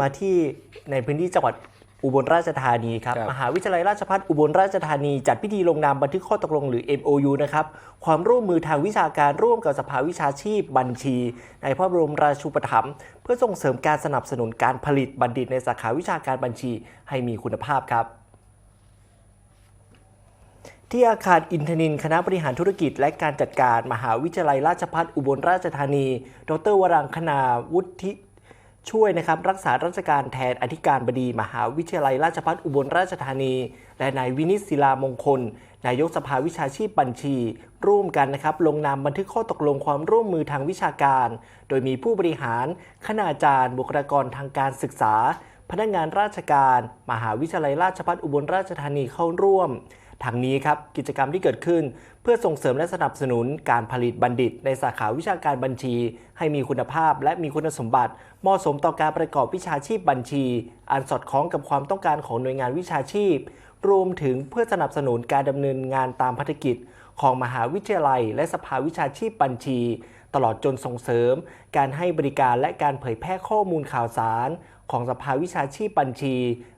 มาที่ในพื้นที่จังหวัดอุบลราชธานีครับครับมหาวิทยาลัยราชภัฏอุบลราชธานี จัดพิธีลงนามบันทึกข้อตกลงหรือ MOU นะครับความร่วมมือทางวิชาการร่วมกับสภาวิชาชีพบัญชี ในพระบรมราชูปถัมภ์เพื่อส่งเสริมการสนับสนุนการผลิตบัณฑิตในสาขาวิชาการบัญชี ให้มีคุณภาพครับที่อาคารอินทนินทร์คณะบริหารธุรกิจและการจัดการมหาวิทยาลัยราชภัฏอุบลราชธานี ดรวรังคณาวุฒิ ช่วยนะครับรักษาราชการแทนอธิการบดี มหาวิทยาลัยราชภัฏอุบลราชธานี และนายวินิศิลามงคล นายกสภาวิชาชีพบัญชี ร่วมกันนะครับลงนามบันทึกข้อตกลงความร่วมมือทางวิชาการ โดยมีผู้บริหาร คณาจารย์ บุคลากรทางการศึกษา พนักงานราชการ มหาวิทยาลัยราชภัฏอุบลราชธานีเข้าร่วม ทางนี้ครับกิจกรรมที่เกิดขึ้น เพื่อส่งเสริมและสนับสนุนการผลิตบัณฑิต ในสาขาวิชาการบัญชี ให้มีคุณภาพและมีคุณสมบัติ เหมาะสมต่อการประกอบวิชาชีพบัญชี อันสอดคล้องกับความต้องการของหน่วยงานวิชาชีพ รวมถึงเพื่อสนับสนุนการดำเนินงานตามภารกิจ ของมหาวิทยาลัย และสภาวิชาชีพบัญชี ตลอดจนส่งเสริม การให้บริการและการเผยแพร่ข้อมูลข่าวสาร ของสภาวิชาชีพบัญชี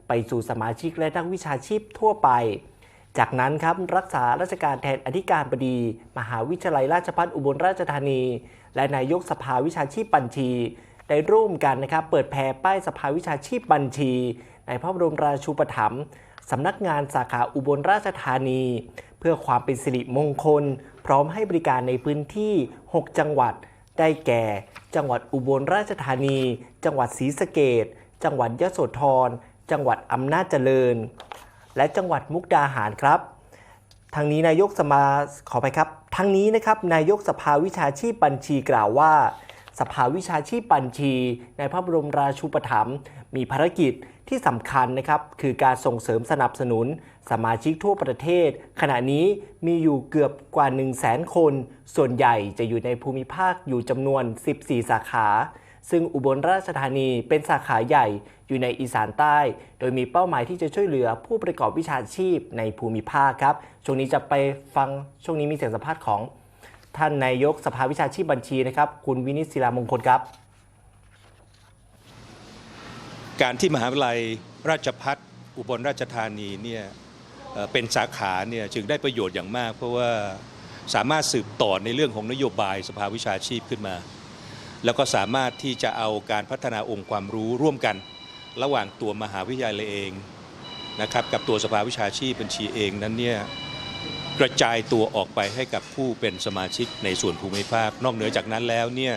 ไปสู่สมาชิกและนักวิชาชีพทั่วไป จากนั้นครับรักษาราชการแทนอธิการบดี มหาวิทยาลัยราชภัฏอุบลราชธานี และนายกสภาวิชาชีพบัญชี ได้ร่วมกันนะครับเปิดแผ่ป้ายสภาวิชาชีพบัญชี ในพระบรมราชูปถัมภ์สำนักงานสาขาอุบลราชธานี เพื่อความเป็นสิริมงคล พร้อมให้บริการในพื้นที่ 6 จังหวัด ได้แก่ จังหวัดอุบลราชธานี จังหวัดศรีสะเกดจังหวัดยะโสธร จังหวัดอำนาจเจริญ และจังหวัดมุกดาหารครับทางนี้นายกสมาขอไปครับทางนี้นะครับนายกสภาวิชาชีพบัญชีกล่าวว่า สภาวิชาชีพบัญชี ในพระบรมราชูปถัมภ์มีภารกิจที่สำคัญนะครับคือการส่งเสริมสนับสนุน สมาชิกทั่วประเทศ ขณะนี้มีอยู่เกือบกว่า 1 0 0 0 0แสนคน ส่วนใหญ่จะอยู่ในภูมิภาคอยู่จำนวน 14 สาขา ซึ่งอุบลราชธานีเป็นสาขาใหญ่อยู่ในอีสานใต้ โดยมีเป้าหมายที่จะช่วยเหลือผู้ประกอบวิชาชีพในภูมิภาคครับ ช่วงนี้จะไปฟังช่วงนี้มีเสียงสัมภาษณ์ของท่านนายกสภาวิชาชีพบัญชีนะครับ คุณวินิศิลามงคลครับ การที่มหาวิทยาลัยราชพัฒอุบลราชธานีเนี่ยเป็นสาขาเนี่ยจึงได้ประโยชน์อย่างมาก เพราะว่าสามารถสืบต่อในเรื่องของนโยบายสภาวิชาชีพขึ้นมา แล้วก็สามารถที่จะเอาการพัฒนาองค์ความรู้ร่วมกัน ระหว่างตัวมหาวิทยาลัยเองนะครับกับตัวสภาวิชาชีพบัญชีเองนั้นเนี่ยกระจายตัวออกไปให้กับผู้เป็นสมาชิกในส่วนภูมิภาค นอกเหนือจากนั้นแล้วเนี่ย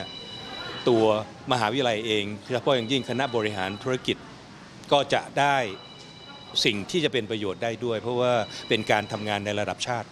ตัวมหาวิทยาลัยเองเฉพาะอย่างยิ่งคณะบริหารธุรกิจก็จะได้สิ่งที่จะเป็นประโยชน์ได้ด้วย เพราะว่าเป็นการทำงานในระดับชาติ